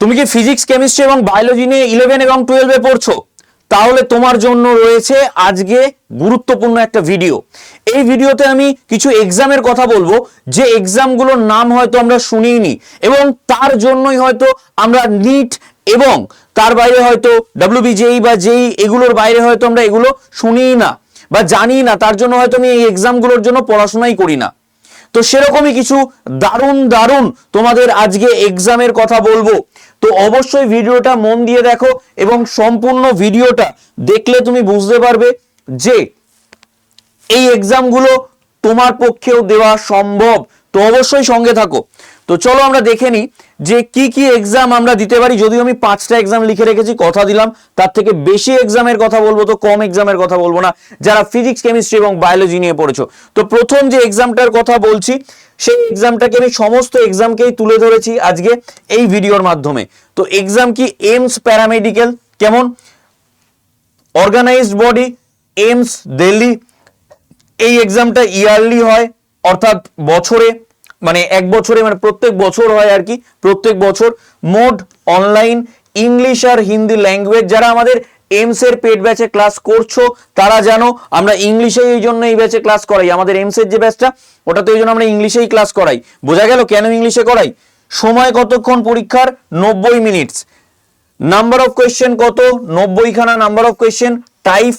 তুমি কি physics chemistry এবং বায়োলজি নিয়ে ইলেভেন এবং টুয়েলভে পড়ছো? তাহলে তোমার জন্য রয়েছে আজকে গুরুত্বপূর্ণ একটা ভিডিও এই ভিডিওতে আমি কিছু এক্সামের কথা বলব, যে এক্সামগুলোর নাম হয়তো আমরা শুনিনি এবং তার জন্যই হয়তো আমরা নিট এবং তার বাইরে হয়তো ডাব্লিউবিজেই বা যেই এগুলোর বাইরে হয়তো আমরা এগুলো শুনিই না বা জানি না, তার জন্য হয়তো আমি এই এক্সামগুলোর জন্য পড়াশোনাই করি না। তো সেরকমই কিছু দারুণ দারুণ তোমাদের আজকে এক্সামের কথা বলব। তো অবশ্যই ভিডিওটা মন দিয়ে দেখো এবং সম্পূর্ণ ভিডিওটা দেখলে তুমি বুঝতে পারবে যে এই এক্সামগুলো তোমার পক্ষেও দেওয়া সম্ভব। তো অবশ্যই সঙ্গে থাকো। তো চলো আমরা দেখে নিই যে কি কি এক্সাম আমরা দিতে পারি। যদিও আমি পাঁচটা এক্সাম লিখে রেখেছি, কথা দিলাম। তার থেকে বেশি এক্সামের কথা বলব তো কম এক্সামের কথা বলব না। যারা ফিজিক্স কেমিস্ট্রি এবং বায়োলজি নিয়ে পড়েছো। তো প্রথম যে এক্সামটার কথা বলছি সেই এক্সামটাকে আমি সমস্ত এক্সামকেই তুলে ধরেছি আজকে এই ভিডিওর মাধ্যমে। তো এক্সাম কি এমস প্যারামেডিক্যাল কেমন? অর্গানাইজড বডি এমস দিল্লি এই এক্সামটা ইয়ারলি হয়, অর্থাৎ বছরে মানে এক বছরে মানে প্রত্যেক বছর হয় আর কি, প্রত্যেক বছর। মোড অনলাইন ইংলিশ আর হিন্দি ল্যাঙ্গুয়েজ যারা আমাদের এমস এর পেড ব্যাচে ক্লাস করছ, তারা জানো, আমরা ইংলিশে এই জন্য এই ব্যাচে ক্লাস করাই। আমাদের এমস এর যে ব্যাচটা ওটা তো এই জন্য আমরা ইংলিশেই ক্লাস করাই। বোঝা গেল কেন ইংলিশে করাই? সময় কতক্ষণ পরীক্ষার? নব্বই মিনিটস নাম্বার অফ কোয়েশ্চেন কত? নব্বইখানা number of question type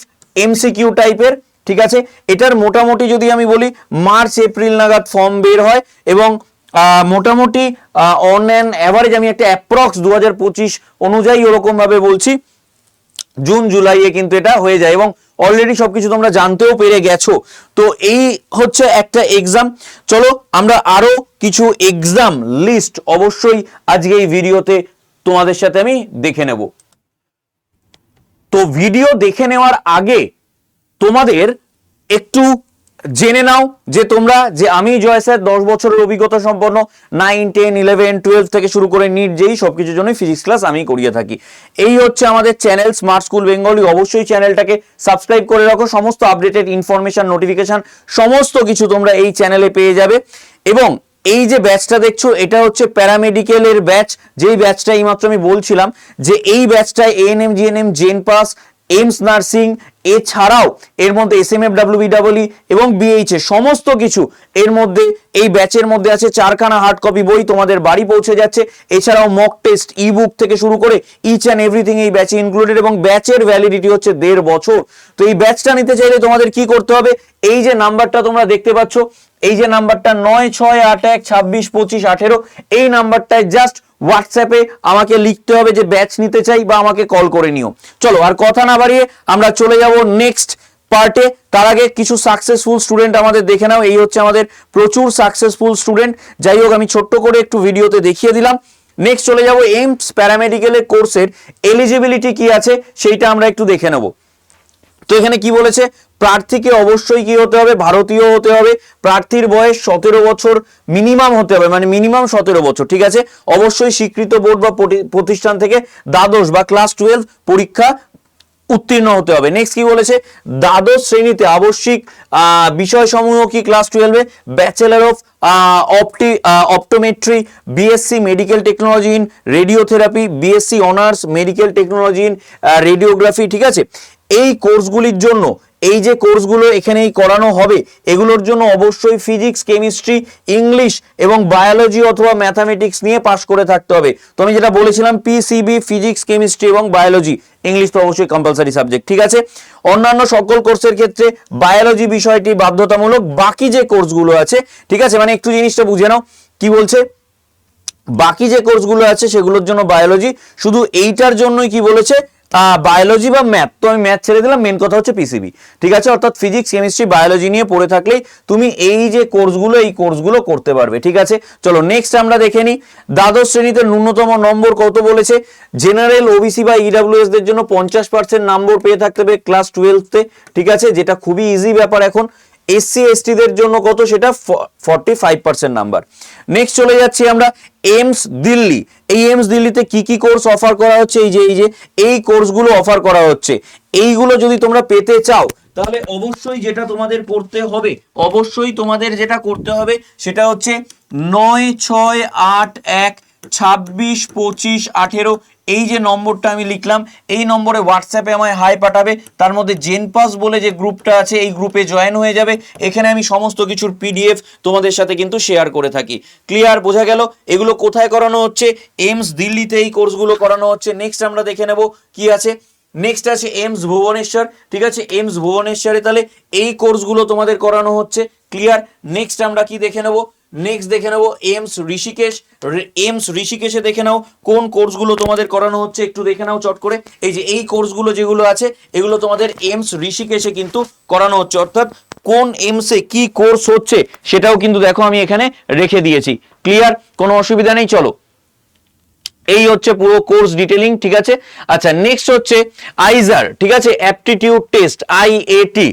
MCQ টাইপের ঠিক আছে? এটার মোটামুটি যদি আমি বলি মার্চ এপ্রিল নাগাদ ফর্ম বের হয় এবং মোটামুটি অন অ্যান অ্যাভারেজ আমি একটা অ্যাপ্রক্স দু হাজার পঁচিশ অনুযায়ী ওরকম ভাবে বলছি। জুন জুলাইয়ে কিন্তু এটা হয়ে যায় এবং অলরেডি সবকিছু তোমরা জানতেও পেরে গেছো। তো এই হচ্ছে একটা এক্সাম চলো, আমরা আরও কিছু এক্সাম লিস্ট অবশ্যই আজকে এই ভিডিওতে তোমাদের সাথে আমি দেখে নেব। তো ভিডিও দেখে নেওয়ার আগে তোমাদের একটু জেনে নাও যে তোমরা, যে আমি জয় স্যার দশ বছরের অভিজ্ঞতা সম্পন্ন নাইন টেন ইলেভেন টুয়েলভ থেকে শুরু করে নিট যেই সবকিছুর জন্যই ফিজিক্স ক্লাস আমি করিয়ে থাকি। এই হচ্ছে আমাদের চ্যানেল স্মার্ট স্কুল বেঙ্গলি অবশ্যই চ্যানেলটাকে সাবস্ক্রাইব করে রাখো। সমস্ত আপডেটেড ইনফরমেশন নোটিফিকেশন সমস্ত কিছু তোমরা এই চ্যানেলে পেয়ে যাবে। এবং এই যে ব্যাচটা দেখছ, এটা হচ্ছে প্যারামেডিক্যালের ব্যাচ যেই ব্যাচটা এইমাত্র আমি বলছিলাম, যে এই ব্যাচটায় ANM GNM JENPAS AIIMS nursing এছাড়াও এর মধ্যে এস এম এফ ডাব্লিউবিডাব্লিউ এবং বিএইচ এ সমস্ত কিছু এর মধ্যে, এই ব্যাচের মধ্যে আছে চারখানা হার্ড কপি বই তোমাদের বাড়ি পৌঁছে যাচ্ছে। এছাড়াও মক টেস্ট ই বুক থেকে শুরু করে ইচ অ্যান্ড এভরিথিং এই ব্যাচে ইনক্লুডেড এবং ব্যাচের ভ্যালিডিটি হচ্ছে দেড় বছর। তো এই ব্যাচটা নিতে চাইলে তোমাদের কি করতে হবে? এই যে নাম্বারটা তোমরা দেখতে পাচ্ছ, এই যে নাম্বারটা নয়, ছয়, আট, এক, ছাব্বিশ, পঁচিশ, আঠেরো, এই নাম্বারটায় জাস্ট হোয়াটসঅ্যাপে আমাকে লিখতে হবে যে ব্যাচ নিতে চাই বা আমাকে কল করে নিও। চলো, আর কথা না বাড়িয়ে আমরা চলে যাব নেক্সট পার্টে তার আগে কিছু সাকসেসফুল স্টুডেন্ট আমাদের দেখে নাও। এই হচ্ছে আমাদের প্রচুর সাকসেসফুল স্টুডেন্ট যাই হোক, আমি ছোট্ট করে একটু ভিডিওতে দেখিয়ে দিলাম। নেক্সট চলে যাব এইমস প্যারামেডিক্যালের কোর্সের এলিজিবিলিটি কি আছে? সেইটা আমরা একটু দেখে নেব। তো এখানে কি বলেছে? প্রার্থীকে অবশ্যই কি হতে হবে? ভারতীয় হতে হবে। প্রার্থীর বয়স সতেরো বছর মিনিমাম হতে হবে। মানে মিনিমাম সতেরো বছর, ঠিক আছে? অবশ্যই স্বীকৃত বোর্ড বা প্রতি- প্রতিষ্ঠান থেকে দ্বাদশ বা ক্লাস টুয়েলভ পরীক্ষা উত্তীর্ণ হতে হবে। নেক্সট কি বলেছে? দ্বাদশ শ্রেণীতে আবশ্যিক বিষয় বিষয়সমূহ কি ক্লাস টুয়েলভে bachelor of অপটি optometry BSc medical technology in radiotherapy BSc honours medical technology in radiography ঠিক আছে? এই কোর্সগুলির জন্য এই যে কোর্সগুলো এখানেই করানো হবে, এগুলোর জন্য অবশ্যই ফিজিক্স, কেমিস্ট্রি, ইংলিশ এবং বায়োলজি অথবা ম্যাথামেটিক্স নিয়ে পাশ করে থাকতে হবে। তো আমি যেটা বলেছিলাম পিসিবি ফিজিক্স, কেমিস্ট্রি এবং বায়োলজি। ইংলিশ তো অবশ্যই কম্পালসারি সাবজেক্ট ঠিক আছে? অন্যান্য সকল কোর্সের ক্ষেত্রে বায়োলজি বিষয়টি বাধ্যতামূলক, বাকি যে কোর্সগুলো আছে, ঠিক আছে? মানে একটু জিনিসটা বুঝে নাও, কি বলছে? বাকি যে কোর্সগুলো আছে, সেগুলোর জন্য বায়োলজি, শুধু এইটার জন্যই কি বলেছে? বায়োলজি বা ম্যাথ তো আমি ম্যাথ ছেড়ে দিলাম মেন কথা হচ্ছে পিসিবি ঠিক আছে? অর্থাৎ ফিজিক্স কেমিস্ট্রি বায়োলজি নিয়ে পড়ে থাকলেই তুমি এই যে কোর্সগুলো এই কোর্সগুলো করতে পারবে, ঠিক আছে? চলো নেক্সট আমরা দেখে নিই। দ্বাদশ শ্রেণীতে ন্যূনতম নম্বর কত বলেছে? জেনারেল ওবিসি বা ইডাব্লিউএস দের জন্য পঞ্চাশ পার্সেন্ট নম্বর পেয়ে থাকতে হবে ক্লাস টুয়েলভতে ঠিক আছে? যেটা খুবই ইজি ব্যাপার এখন। এসসি এসটিদের জন্য কত সেটা? Forty five percent number next চলে যাচ্ছি আমরা এমস দিল্লি এই এমস দিল্লিতে কি কি কোর্স অফার করা হচ্ছে? এই যে এই যে, এই কোর্সগুলো অফার করা হচ্ছে। এইগুলো যদি তোমরা পেতে চাও, তাহলে অবশ্যই যেটা তোমাদের করতে হবে, অবশ্যই তোমাদের যেটা করতে হবে, সেটা হচ্ছে নয় ছয় আট এক ছাব্বিশ পঁচিশ আঠেরো এই যে নম্বরটা আমি লিখলাম, এই নম্বরে হোয়াটসঅ্যাপে আমায় হাই পাঠাবে। তার মধ্যে জেনপাস বলে যে গ্রুপটা আছে, এই গ্রুপে জয়েন হয়ে যাবে। এখানে আমি সমস্ত কিছুর পিডিএফ তোমাদের সাথে কিন্তু শেয়ার করে থাকি। ক্লিয়ার বোঝা গেল? এগুলো কোথায় করানো হচ্ছে? এইমস দিল্লিতে এই কোর্সগুলো করানো হচ্ছে। নেক্সট আমরা দেখে নেব কি আছে। নেক্সট আছে এমস ভুবনেশ্বর। ঠিক আছে? এমস ভুবনেশ্বরে তাহলে এই কোর্সগুলো তোমাদের করানো হচ্ছে। ক্লিয়ার নেক্সট আমরা কি দেখে নেব? নেক্সট দেখে নেব এমস ঋষিকেশ এমস ঋষিকেশে দেখে নাও কোন কোর্সগুলো তোমাদের করানো হচ্ছে, একটু দেখে নাও চট করে। এই যে এই কোর্সগুলো যেগুলো আছে, এগুলো তোমাদের এমস ঋষিকেশে কিন্তু করানো হচ্ছে। অর্থাৎ কোন এমসে কি কোর্স হচ্ছে, সেটাও কিন্তু দেখো আমি এখানে রেখে দিয়েছি। ক্লিয়ার কোনো অসুবিধা নেই, চলো। এই হচ্ছে পুরো কোর্স ডিটেলিং ঠিক আছে? আচ্ছা নেক্সট হচ্ছে আইজার ঠিক আছে? অ্যাপটিটিউড টেস্ট আইএটি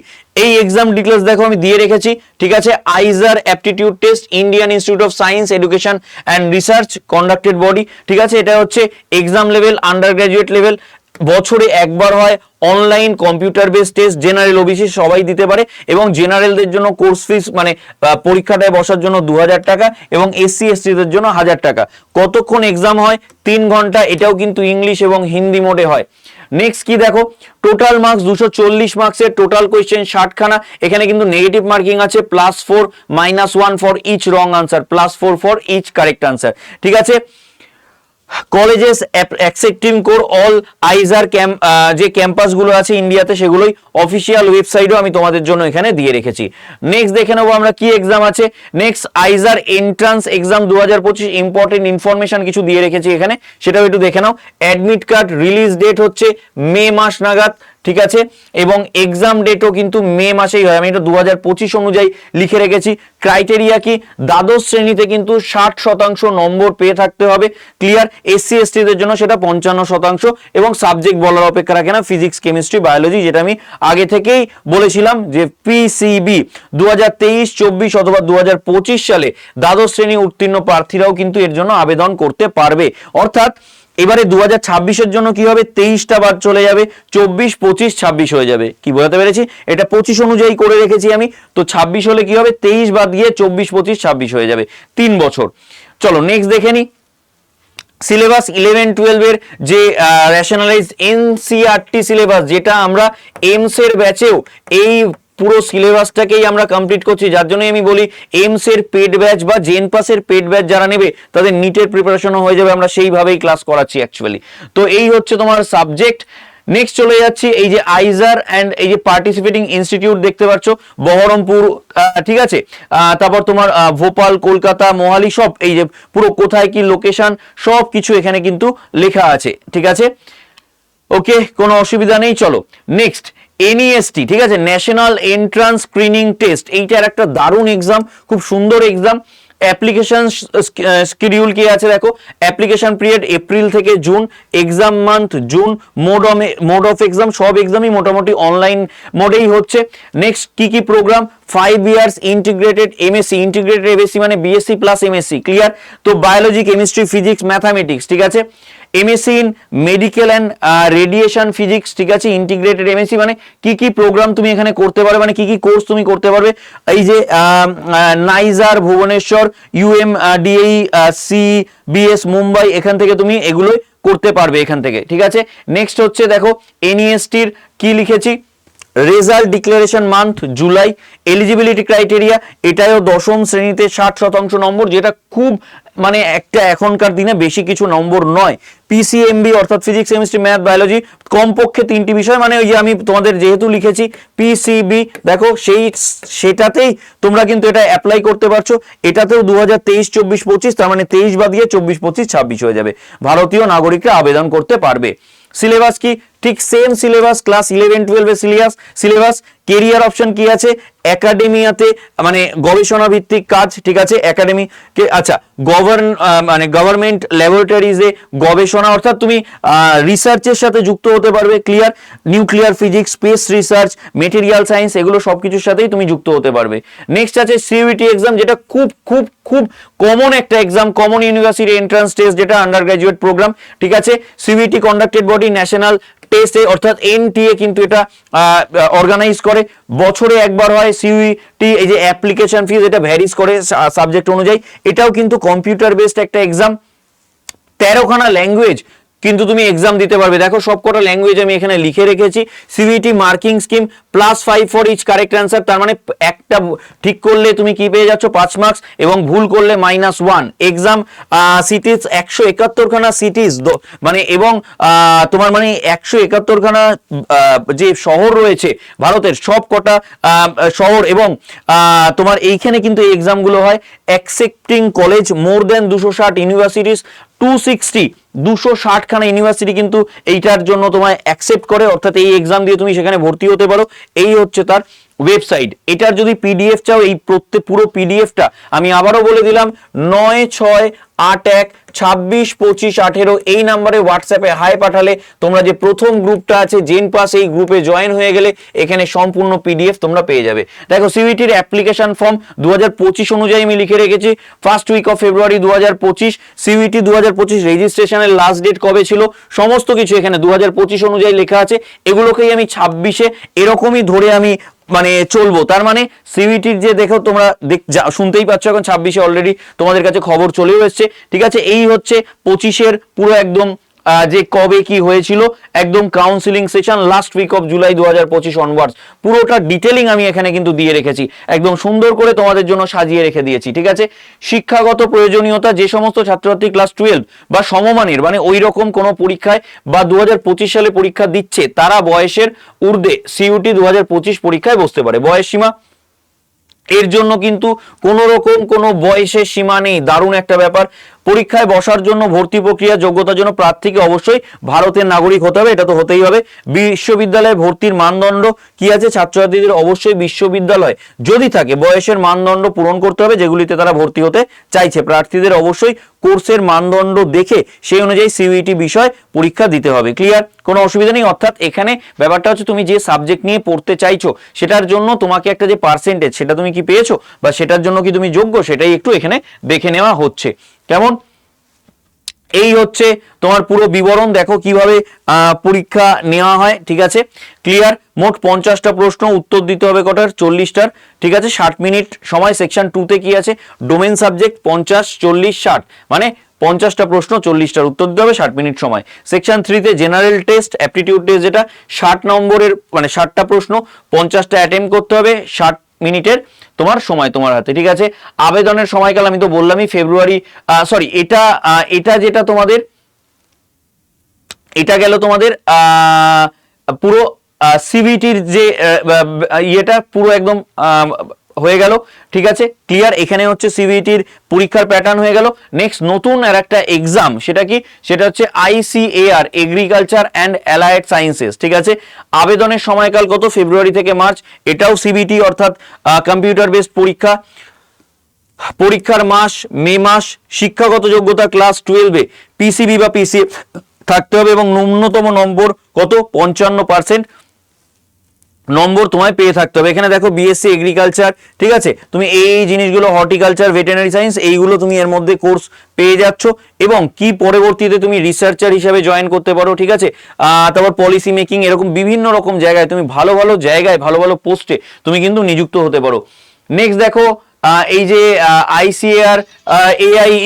এই এক্সাম ডিটেলস দেখো, আমি দিয়ে রেখেছি, ঠিক আছে? IISER aptitude test Indian Institute of Science Education and Research conducted body ঠিক আছে? এটা হচ্ছে exam level under graduate level বছরে একবার হয় online computer base test general OBC সবাই দিতে পারে এবং জেনারেলদের জন্য কোর্স ফিস মানে পরীক্ষাটায় বসার জন্য দু হাজার টাকা এবং এসসি এসটিদের জন্য হাজার টাকা। কতক্ষণ এক্সাম হয়? তিন ঘণ্টা, এটাও কিন্তু ইংলিশ এবং হিন্দি মোডে হয়। নেক্সট কি দেখো? টোটাল মার্কস দুশো চল্লিশ মার্কসের টোটাল কোয়েশ্চেন ষাটখানা। এখানে কিন্তু নেগেটিভ মার্কিং আছে plus four minus one for each wrong answer plus four for each correct answer ঠিক আছে? Colleges accepting core all IISER camp যে ক্যাম্পাসগুলো আছে ইন্ডিয়াতে, সেগুলোই অফিসিয়াল ওয়েবসাইটও আমি তোমাদের জন্য এখানে দিয়ে রেখেছি। নেক্সট দেখে নেব আমরা কি এক্সাম আছে। নেক্সট আইজার এন্ট্রান্স এক্সাম দু হাজার পঁচিশ ইম্পর্টেন্ট ইনফরমেশন কিছু দিয়ে রেখেছি এখানে। সেটাও একটু দেখে নাও। অ্যাডমিট কার্ড রিলিজ ডেট হচ্ছে মে মাস নাগাদ। ঠিক আছে? এবং এক্সাম ডেটও কিন্তু মে মাসেই হয়। আমি এটা দু হাজার পঁচিশ অনুযায়ী লিখে রেখেছি। ক্রাইটেরিয়া কি? দ্বাদশ শ্রেণীতে কিন্তু ষাট শতাংশ নম্বর পেয়ে থাকতে হবে। ক্লিয়ার এসসি এসটিদের জন্য সেটা পঞ্চান্ন শতাংশ এবং সাবজেক্ট বলার অপেক্ষা রাখে না। ফিজিক্স কেমিস্ট্রি বায়োলজি যেটা আমি আগে থেকেই বলেছিলাম যে পিসিবি দু হাজার তেইশ, চব্বিশ অথবা দু হাজার পঁচিশ সালে দ্বাদশ শ্রেণি উত্তীর্ণ প্রার্থীরাও কিন্তু এর জন্য আবেদন করতে পারবে। অর্থাৎ এবারে দু হাজার জন্য কি হবে? তেইশটা বাদ চলে যাবে, চব্বিশ, পঁচিশ, ছাব্বিশ হয়ে যাবে। কি বোঝাতে পেরেছি? এটা পঁচিশ অনুযায়ী করে রেখেছি আমি। তো ছাব্বিশ হলে কি হবে? তেইশ বাদ গিয়ে চব্বিশ, পঁচিশ, ছাব্বিশ হয়ে যাবে। তিন বছর। চলো নেক্সট দেখে নি। সিলেবাস ইলেভেন টুয়েলভের যে রেশনালাইজ এনসিআরটি সিলেবাস, যেটা আমরা এমস এর ব্যাচেও এই পুরো সিলেবাসটাকেই আমরা কমপ্লিট করছি। যার জন্যই আমি বলি এমস এর পেড ব্যাচ বা জেন পাসের পেড ব্যাচ যারা নেবে, তাদের নিটের প্রিপারেশনও হয়ে যাবে। আমরা সেইভাবেই ক্লাস করাচ্ছি অ্যাকচুয়ালি তো এই হচ্ছে তোমার সাবজেক্ট নেক্সট চলে যাচ্ছি, এই যে আইজার অ্যান্ড এই যে পার্টিসিপেটিং ইনস্টিটিউট দেখতে পাচ্ছ, বহরমপুর ঠিক আছে? তারপর তোমার ভোপাল, কলকাতা, মোহালি, সব এই যে পুরো কোথায় কি লোকেশন সব কিছু এখানে কিন্তু লেখা আছে, ঠিক আছে? ওকে কোনো অসুবিধা নেই, চলো। নেক্সট এনইএসটি ঠিক আছে? ন্যাশনাল এন্ট্রান্স স্ক্রিনিং টেস্ট এইটার একটা দারুণ এক্সাম খুব সুন্দর এক্সাম অ্যাপ্লিকেশন স্কিডিউল কি আছে দেখো? অ্যাপ্লিকেশন পিরিয়ড এপ্রিল থেকে June exam month June mode mode of exam সব এক্সামই মোটামুটি অনলাইন মোডেই হচ্ছে। নেক্সট কি কি programme five years integrated MSc integrated MSc মানে বিএসসি প্লাস এমএসসি ক্লিয়ার তো বায়োলজি কেমিস্ট্রি ফিজিক্স ম্যাথামেটিক্স ঠিক আছে? MSc in medical and radiation physics ঠিক আছে? ইন্টিগ্রেটেড এমএসসি মানে কি কি প্রোগ্রাম তুমি এখানে করতে পারবে? মানে কি কি কোর্স তুমি করতে পারবে? এই যে NISER, Bhubaneswar UM DAE C BS Mumbai, এখান থেকে তুমি এগুলো করতে পারবে এখান থেকে, ঠিক আছে? নেক্সট হচ্ছে দেখো এনইএসটির কি লিখেছি? Result declaration month, July, eligibility criteria এটাও দশম শ্রেণীতে ষাট শতাংশ নম্বর, যেটা খুব মানে একটা এখনকার দিনে বেশি কিছু নম্বর নয়। পিসিএমবি অর্থাৎ ফিজিক্স কেমিস্ট্রি ম্যাথ বায়োলজি কমপক্ষে তিনটি বিষয় মানে ওই যে আমি তোমাদের যেহেতু লিখেছি পিসিবি দেখো সেই, সেটাতেই তোমরা কিন্তু এটা অ্যাপ্লাই করতে পারছ। এটাতেও দু হাজার তেইশ, চব্বিশ, পঁচিশ, তার মানে তেইশ বাদ দিয়ে চব্বিশ, পঁচিশ, ছাব্বিশ হয়ে যাবে। ভারতীয় নাগরিকরা আবেদন করতে পারবে। সিলেবাস কি? ঠিক সেম সিলেবাস ক্লাস ইলেভেন টুয়েলভের সিলেবাস সিলেবাস কেরিয়ার অপশন কি আছে? একাডেমিয়াতে মানে গবেষণা ভিত্তিক কাজ, ঠিক আছে? একাডেমি আচ্ছা গভর্ন মানে গভর্নমেন্ট ল্যাবরেটরিজে গবেষণা, অর্থাৎ তুমি রিসার্চের সাথে যুক্ত হতে পারবে clear nuclear physics space research material science এগুলো সব কিছুর সাথেই তুমি যুক্ত হতে পারবে। নেক্সট আছে সিইউটি এক্সাম যেটা খুব খুব খুব কমন একটা exam common university entrance test যেটা আন্ডার গ্রাজুয়েট প্রোগ্রাম ঠিক আছে? সিইউটি কন্ডাক্টেড বডি ন্যাশনাল টেস্টে অর্থাৎ এনটিএ কিন্তু এটা অর্গানাইজ করে। বছরে একবার হয় সিইউটি এই যে অ্যাপ্লিকেশন ফিজ এটা ভ্যারিজ করে সাবজেক্ট অনুযায়ী। এটাও কিন্তু কম্পিউটার বেসড একটা এক্সাম তেরোখানা ল্যাঙ্গুয়েজ কিন্তু তুমি এক্সাম দিতে পারবে। দেখো সবকটা ল্যাঙ্গুয়েজ আমি এখানে লিখে রেখেছি। CVT marking scheme plus five for each correct answer তার মানে একটা ঠিক করলে তুমি কি পেয়ে যাচ্ছ? পাঁচ মার্কস এবং ভুল করলে মাইনাস ওয়ান এক্সাম সিটিজ একশো একাত্তরখানা সিটিজ মানে এবং তোমার মানে একশো একাত্তরখানা যে শহর রয়েছে ভারতের সব কটা শহর এবং তোমার এইখানে কিন্তু এই এক্সামগুলো হয়। অ্যাকসেপ্টিং কলেজ মোর দেন দুশো ষাট ইউনিভার্সিটিস টু সিক্সটি দুশো ষাটখানা ইউনিভার্সিটি কিন্তু এইটার জন্য তোমায় অ্যাকসেপ্ট করে, অর্থাৎ এই এক্সাম দিয়ে তুমি সেখানে ভর্তি হতে পারো। এই হচ্ছে তার ওয়েবসাইট এটার যদি পিডিএফ চাও, এই প্রত্যেক পুরো পিডিএফটা আমি আবারও বলে দিলাম, নয় ছয় আট এক ছাব্বিশ পঁচিশ আঠেরো এই নাম্বারে হোয়াটসঅ্যাপে হাই পাঠালে তোমরা যে প্রথম গ্রুপটা আছে জেন পাস এই গ্রুপে জয়েন হয়ে গেলে এখানে সম্পূর্ণ পিডিএফ তোমরা পেয়ে যাবে। দেখো সিভিটির অ্যাপ্লিকেশন ফর্ম দু পঁচিশ অনুযায়ী আমি লিখে রেখেছি। ফার্স্ট উইক অফ ফেব্রুয়ারি দু হাজার পঁচিশ সিভিটি দু হাজার পঁচিশ রেজিস্ট্রেশনের লাস্ট ডেট কবে ছিল, সমস্ত কিছু এখানে দু হাজার পঁচিশ অনুযায়ী লেখা আছে। এগুলোকেই আমি ছাব্বিশে এরকমই ধরে আমি মানে চলবো। তার মানে সিভিটির যে দেখো তোমরা শুনতেই পাচ্ছ এখন ছাব্বিশে অলরেডি তোমাদের কাছে খবর চলেও এসছে। ঠিক আছে, এই হচ্ছে পঁচিশের পুরো একদম যে কবে কি হয়েছিল, একদম counselling session last week of July দু হাজার পঁচিশ অনওয়ার্ডস পুরোটা ডিটেলিং আমি এখানে কিন্তু দিয়ে রেখেছি। একদম সুন্দর করে তোমাদের জন্য সাজিয়ে রেখে দিয়েছি, ঠিক আছে? শিক্ষাগত প্রয়োজনীয়তা যে সমস্ত ছাত্রছাত্রী ক্লাস টুয়েলভ বা সমমানের মানে ওই রকম কোনো পরীক্ষায় বা দু হাজার পঁচিশ সালে পরীক্ষা দিচ্ছে, তারা বয়সের ঊর্ধ্বে সিইউটি দু হাজার পঁচিশ পরীক্ষায় বসতে পারে। বয়স সীমা? এর জন্য কিন্তু কোনো রকম কোনো বয়সের সীমা নেই। দারুণ একটা ব্যাপার। পরীক্ষায় বসার জন্য ভর্তি প্রক্রিয়া যোগ্যতার জন্য প্রার্থীকে অবশ্যই ভারতের নাগরিক হতে হবে, এটা তো হতেই হবে। বিশ্ববিদ্যালয়ে ভর্তির মানদণ্ড কি আছে? ছাত্রছাত্রীদের অবশ্যই বিশ্ববিদ্যালয় যদি থাকে, বয়সের মানদণ্ড পূরণ করতে হবে, যেগুলিতে তারা ভর্তি হতে চাইছে। প্রার্থীদের অবশ্যই কোর্সের মানদণ্ড দেখে সেই অনুযায়ী সিইটি বিষয় পরীক্ষা দিতে হবে। ক্লিয়ার? কোনো অসুবিধা নেই? অর্থাৎ এখানে ব্যাপারটা হচ্ছে তুমি যে সাবজেক্ট নিয়ে পড়তে চাইছো, সেটার জন্য তোমাকে একটা যে পার্সেন্টেজ সেটা তুমি কি পেয়েছ? বা সেটার জন্য কি তুমি যোগ্য? সেটাই একটু এখানে দেখে নেওয়া হচ্ছে। কেমন? এই হচ্ছে তোমার পুরো বিবরণ, দেখো কীভাবে পরীক্ষা নেওয়া হয়, ঠিক আছে? ক্লিয়ার মোট পঞ্চাশটা প্রশ্ন, উত্তর দিতে হবে কটার? চল্লিশটার, ঠিক আছে? ষাট মিনিট সময় সেকশন টুতে কি আছে? ডোমেন সাবজেক্ট পঞ্চাশ, চল্লিশ, ষাট। মানে পঞ্চাশটা প্রশ্ন, চল্লিশটার উত্তর দিতে হবে, ষাট মিনিট সময়। সেকশন থ্রিতে জেনারেল টেস্ট অ্যাপটিটিউড টেস্ট যেটা, ষাট নম্বরের মানে ষাটটা প্রশ্ন, পঞ্চাশটা অ্যাটেম্প করতে হবে, ষাট মিনিটের। তোমার সময় তোমার হাতে, ঠিক আছে? আবেদনের সময়কাল আমি তো বললামই, ফেব্রুয়ারি সরি এটা এটা যেটা তোমাদের, এটা গেল তোমাদের পুরো সিভিটির যে ইয়েটা পুরো একদম হয়ে গেল, ঠিক আছে? ক্লিয়ার এখানে হচ্ছে সিবিটির পরীক্ষার প্যাটার্ন হয়ে গেল। নেক্সট নতুন আর একটা এক্সাম সেটা কি? সেটা হচ্ছে ICAR agriculture and allied sciences ঠিক আছে? আবেদনের সময়কাল কত? ফেব্রুয়ারি থেকে মার্চ এটাও সিবিটি অর্থাৎ কম্পিউটার বেসড পরীক্ষা। পরীক্ষার মাস, মে মাস, শিক্ষাগত যোগ্যতা ক্লাস টুয়েলভে পিসিবি বা পিসি থাকতে হবে এবং ন্যূনতম নম্বর কত? পঞ্চান্ন পার্সেন্ট নম্বর তোমায় পেয়ে থাকতে হবে। এখানে দেখো বিএসসি এগ্রিকালচার ঠিক আছে? তুমি এই জিনিসগুলো হর্টিকালচার ভেটেনারি সায়েন্স এইগুলো তুমি এর মধ্যে কোর্স পেয়ে যাচ্ছ এবং কি পরবর্তীতে তুমি রিসার্চার হিসাবে জয়েন করতে পারো, ঠিক আছে? তারপর পলিসি মেকিং এরকম বিভিন্ন রকম জায়গায়, তুমি ভালো ভালো জায়গায়, ভালো ভালো পোস্টে তুমি কিন্তু নিযুক্ত হতে পারো। নেক্সট দেখো এই যে আইসিআর এআইই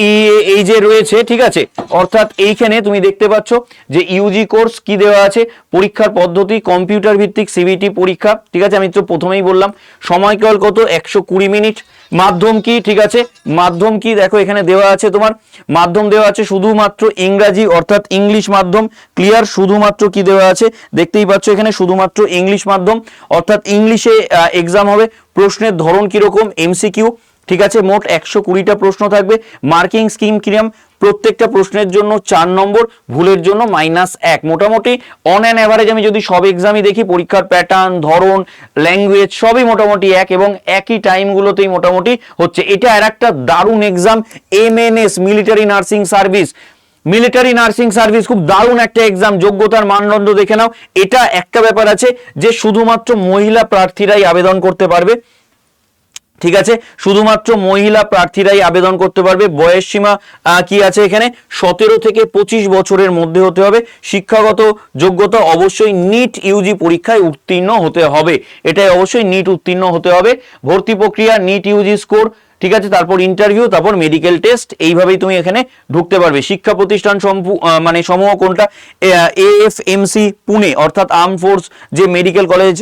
এই যে রয়েছে, ঠিক আছে? অর্থাৎ এইখানে তুমি দেখতে পাচ্ছ যে ইউজি কোর্স কি দেওয়া আছে? পরীক্ষার পদ্ধতি কম্পিউটার ভিত্তিক সিবিটি পরীক্ষা, ঠিক আছে? আমি তো প্রথমেই বললাম সময়কাল কত? একশো কুড়ি মিনিট। মাধ্যম কি? ঠিক আছে। মাধ্যম কি? দেখো, এখানে দেওয়া আছে তোমার, মাধ্যম দেওয়া আছে শুধুমাত্র ইংরাজি, অর্থাৎ ইংলিশ মাধ্যম। ক্লিয়ার শুধুমাত্র কি দেওয়া আছে? দেখতেই পাচ্ছ এখানে শুধুমাত্র ইংলিশ মাধ্যম। অর্থাৎ ইংলিশে এক্সাম হবে। প্রশ্নের ধরন কীরকম? এমসিকিউ ঠিক আছে, মোট একশো কুড়িটা প্রশ্ন থাকবে। মার্কিং স্কিম কিরম, প্রত্যেকটা প্রশ্নের জন্য চার নম্বর, ভুলের জন্য মাইনাস এক। মোটামুটি অন অ্যান অ্যাভারেজ আমি যদি সব এক্সামই দেখি, পরীক্ষার প্যাটার্ন ধরন ল্যাঙ্গুয়েজ সবই মোটামুটি এক এবং একই টাইমগুলোতেই মোটামুটি হচ্ছে। এটা আর একটা দারুণ exam MNS military nursing service military nursing service খুব দারুণ একটা এক্সাম যোগ্যতার মানদণ্ড দেখে নাও। এটা একটা ব্যাপার আছে যে শুধুমাত্র মহিলা প্রার্থীরাই আবেদন করতে পারবে। ঠিক আছে? শুধুমাত্র মহিলা প্রার্থীরাই আবেদন করতে পারবে। বয়স সীমা কি আছে এখানে? সতেরো থেকে পঁচিশ বছরের মধ্যে হতে হবে। শিক্ষাগত যোগ্যতা অবশ্যই নিট ইউজি পরীক্ষায় উত্তীর্ণ হতে হবে। এটাই অবশ্যই নিট উত্তীর্ণ হতে হবে। ভর্তি প্রক্রিয়া, নিট ইউজি স্কোর ঠিক আছে, তারপর ইন্টারভিউ তারপর মেডিকেল টেস্ট এইভাবেই তুমি এখানে ঢুকতে পারবে। শিক্ষা প্রতিষ্ঠান মানে সমূহ কোনটা? এএফএমসি পুনে, অর্থাৎ আর্ম ফোর্স যে মেডিকেল কলেজ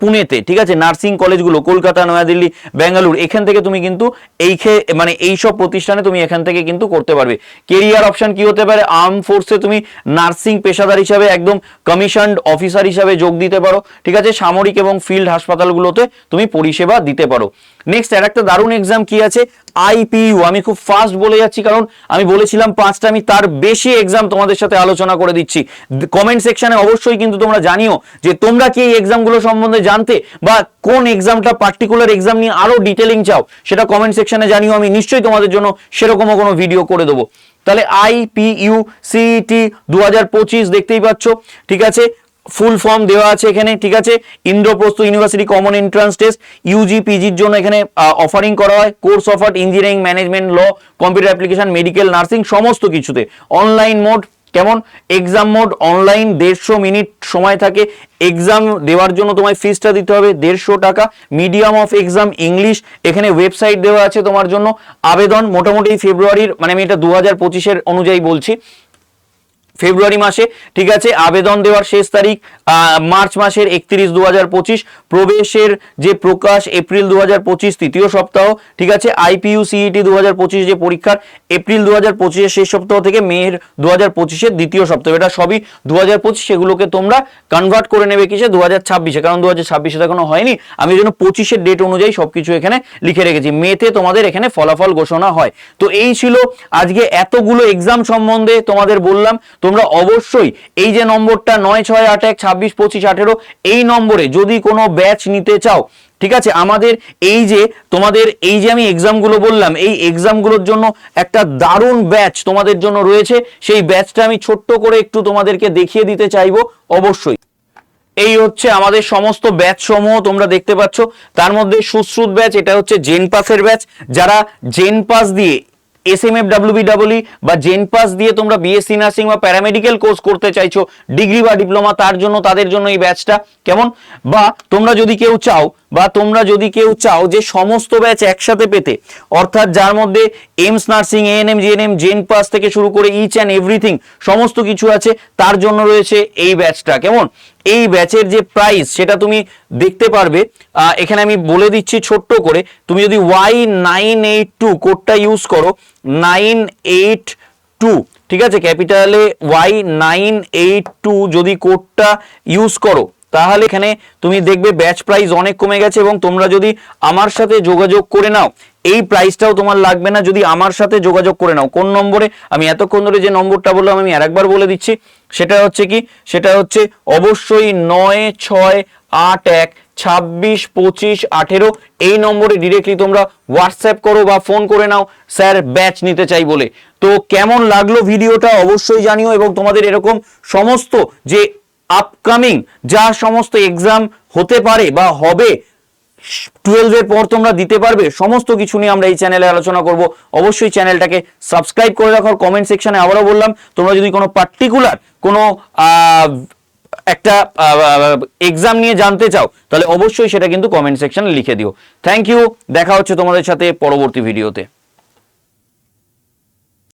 পুনেতে, ঠিক আছে? নার্সিং কলেজগুলো কলকাতা, নয়াদিল্লি বেঙ্গালুরু এখান থেকে তুমি কিন্তু এই মানে এই সব প্রতিষ্ঠানে তুমি এখান থেকে কিন্তু করতে পারবে। কেরিয়ার অপশন কি হতে পারে? আর্ম ফোর্সে তুমি নার্সিং পেশাদার হিসাবে একদম কমিশনড অফিসার হিসাবে যোগ দিতে পারো, ঠিক আছে? সামরিক এবং ফিল্ড হাসপাতালগুলোতে তুমি পরিষেবা দিতে পারো। নেক্সট আর একটা দারুণ এক্সাম কি আছে আইপিইউ আমি খুব ফাস্ট বলে যাচ্ছি, কারণ আমি বলেছিলাম পাঁচটা, আমি তার বেশি এক্সাম তোমাদের সাথে আলোচনা করে দিচ্ছি। কমেন্ট সেকশনে অবশ্যই কিন্তু তোমরা জানিও যে তোমরা কি এই এক্সামগুলো সম্বন্ধে জানতে বা কোন এক্সামটা পার্টিকুলার এক্সাম নিয়ে আরও ডিটেলিং চাও, সেটা কমেন্ট সেকশনে জানিও, আমি নিশ্চয়ই তোমাদের জন্য সেরকমও কোনো ভিডিও করে দেবো। তাহলে আইপিইউ সিইটি দু হাজার পঁচিশ দেখতেই পাচ্ছ, ঠিক আছে? ফুল ফর্ম দেওয়া আছে এখানে, ঠিক আছে? Indraprastha university common entrance test UG পিজির জন্য এখানে অফারিং করা হয়। Course offer engineering management law computer application medical nursing সমস্ত কিছুতে। অনলাইন মোড কেমন? এক্সাম মোড অনলাইন দেড়শো মিনিট সময় থাকে। এক্সাম দেওয়ার জন্য তোমায় ফিসটা দিতে হবে দেড়শো টাকা। মিডিয়াম অফ এক্সাম ইংলিশ এখানে ওয়েবসাইট দেওয়া আছে তোমার জন্য। আবেদন মোটামুটি ফেব্রুয়ারির মানে আমি এটা দু হাজার পঁচিশের অনুযায়ী বলছি। ফেব্রুয়ারি মাসে, ঠিক আছে? আবেদন দেওয়ার শেষ তারিখ মার্চ মাসের একত্রিশ দু প্রবেশের যে প্রকাশ এপ্রিল দু হাজার পঁচিশ, তৃতীয় সপ্তাহ, ঠিক আছে? আইপিইউ সিইটি দু হাজার পঁচিশ যে পরীক্ষার এপ্রিল দু হাজার পঁচিশের শেষ সপ্তাহ থেকে মেয়ের দু হাজার পঁচিশের দ্বিতীয় সপ্তাহ। এটা সবই দু হাজার পঁচিশ, সেগুলোকে তোমরা কনভার্ট করে নেবে কিসে? দু হাজার ছাব্বিশে। কারণ দু হাজার ছাব্বিশে এখনও হয়নি। আমি জন্য পঁচিশের ডেট অনুযায়ী সবকিছু এখানে লিখে রেখেছি। মেতে তোমাদের এখানে ফলাফল ঘোষণা হয়। তো এই ছিল আজকে এতগুলো এক্সাম সম্বন্ধে তোমাদের বললাম। তোমরা অবশ্যই এই যে নম্বরটা নয়, ছয়, আট, এক, ছাব্বিশ, পঁচিশ, আঠেরো, এই নম্বরে যদি কোনো ব্যাচ নিতে চাও, ঠিক আছে? আমাদের এই যে, তোমাদের এই যে আমি এক্সামগুলো বললাম, এই এক্সামগুলোর জন্য একটা দারুণ ব্যাচ তোমাদের জন্য রয়েছে। সেই ব্যাচটা আমি ছোট্ট করে একটু তোমাদেরকে দেখিয়ে দিতে চাইব, অবশ্যই। এই হচ্ছে আমাদের সমস্ত ব্যাচ সমূহ তোমরা দেখতে পাচ্ছ। তার মধ্যে সুশ্রুত ব্যাচ, এটা হচ্ছে জেন পাসের ব্যাচ। যারা জেন পাস দিয়ে এস এম এফ ডাব্লিউবিডাব্লিউ বা জেন পাস দিয়ে তোমরা বিএসসি নার্সিং বা প্যারামেডিক্যাল কোর্স করতে চাইছো ডিগ্রি বা ডিপ্লোমা তার জন্য, তাদের জন্য এই ব্যাচটা কেমন? বা তোমরা যদি কেউ চাও বা তোমরা যদি কেউ চাও যে সমস্ত ব্যাচ একসাথে পেতে, অর্থাৎ যার মধ্যে AIIMS nursing ANM GNM JENPAS থেকে শুরু করে ইচ অ্যান্ড এভরিথিং সমস্ত কিছু আছে, তার জন্য রয়েছে এই ব্যাচটা। কেমন? এই ব্যাচের যে প্রাইস সেটা তুমি দেখতে পারবে। এখানে আমি বলে দিচ্ছি ছোট্ট করে, তুমি যদি ওয়াই নাইন এইট টু কোডটা ইউজ করো নাইন এইট টু ঠিক আছে? ক্যাপিটালে ওয়াই নাইন এইট টু যদি কোডটা ইউজ করো তাহলে এখানে তুমি দেখবে ব্যাচ প্রাইস অনেক কমে গেছে এবং তোমরা যদি আমার সাথে যোগাযোগ করে নাও, এই প্রাইসটাও তোমার লাগবে না যদি আমার সাথে যোগাযোগ করে নাও। কোন নম্বরে? আমি এতক্ষণ ধরে যে নম্বরটা বললাম, আমি আরেকবার বলে দিচ্ছি। সেটা হচ্ছে কি? সেটা হচ্ছে অবশ্যই নয়, ছয়, আট, এক, ছাব্বিশ, পঁচিশ, আঠেরো, এই নম্বরে ডিরেক্টলি তোমরা হোয়াটসঅ্যাপ করো বা ফোন করে নাও, স্যার ব্যাচ নিতে চাই বলে। তো কেমন লাগল ভিডিওটা অবশ্যই জানিও এবং তোমাদের এরকম সমস্ত যে আপকামিং যা সমস্ত এক্সাম হতে পারে বা হবে টুয়েলভের পর তোমরা দিতে পারবে, সমস্ত কিছু নিয়ে আমরা এই চ্যানেলে আলোচনা করব। অবশ্যই চ্যানেলটাকে সাবস্ক্রাইব করে রাখো কমেন্ট সেকশনে আবারও বললাম, তোমরা যদি কোনো পার্টিকুলার কোনো একটা এক্সাম নিয়ে জানতে চাও, তাহলে অবশ্যই সেটা কিন্তু কমেন্ট সেকশনে লিখে দিও। থ্যাংক ইউ দেখা হচ্ছে তোমাদের সাথে পরবর্তী ভিডিওতে